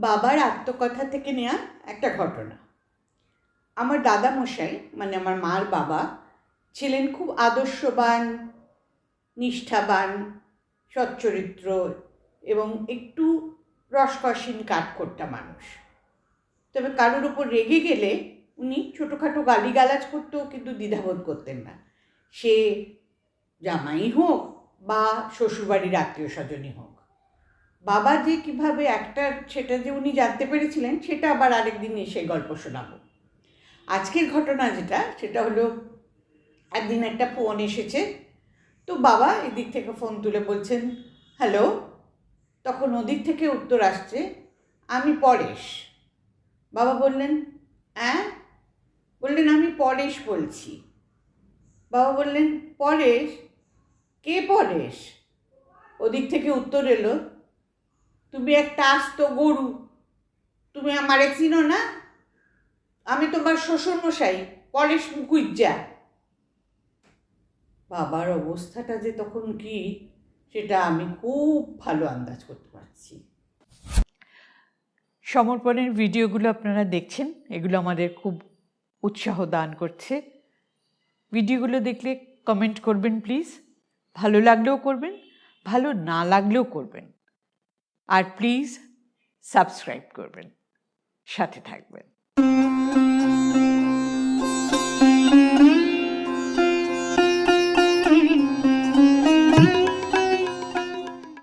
বাবার আত্মকথা থেকে নেওয়া একটা ঘটনা। আমার দাদা মশাই মানে আমার মার বাবা, ছিলেন খুব আদর্শবান, নিষ্ঠাবান, সচ্চরিত্র এবং একটু রসকসীন কাঠখোট্টা মানুষ। তবে কারোর উপর রেগে গেলে উনি ছোটোখাটো গালিগালাজ করতেও কিন্তু দ্বিধাবোধ করতেন না। সে জামাই হোক বা শ্বশুরবাড়ির আত্মীয় স্বজনই হোক। বাবা যে কীভাবে একটা সেটা যে উনি জানতে পেরেছিলেন, সেটা আবার আরেকদিন এসে গল্প শোনাবো। আজকের ঘটনা যেটা, সেটা হলো একদিন একটা ফোন এসেছে, তো বাবা এদিক থেকে ফোন তুলে বলছেন, হ্যালো? তখন ওদিক থেকে উত্তর আসছে, আমি পরেশ। বাবা বললেন হ্যাঁ বললেন, আমি পরেশ বলছি। বাবা বললেন, পরেশ? কে পরেশ? ওদিক থেকে উত্তর এলো তুমি একটা আস্ত গরু। তুমি আমারে চিনো না? আমি তোমার শ্বশুরমশাই পরেশ মুকুজ্জা বাবার অবস্থাটা যে তখন কি, সেটা আমি খুব ভালো আন্দাজ করতে পারছি। সমর্পণের ভিডিওগুলো আপনারা দেখছেন, এগুলো আমাদের খুব উৎসাহ দান করছে। ভিডিওগুলো দেখলে কমেন্ট করবেন প্লিজ ভালো লাগলেও করবেন, ভালো না লাগলেও করবেন। আর প্লিজ সাবস্ক্রাইব করবেন সাথে থাকবেন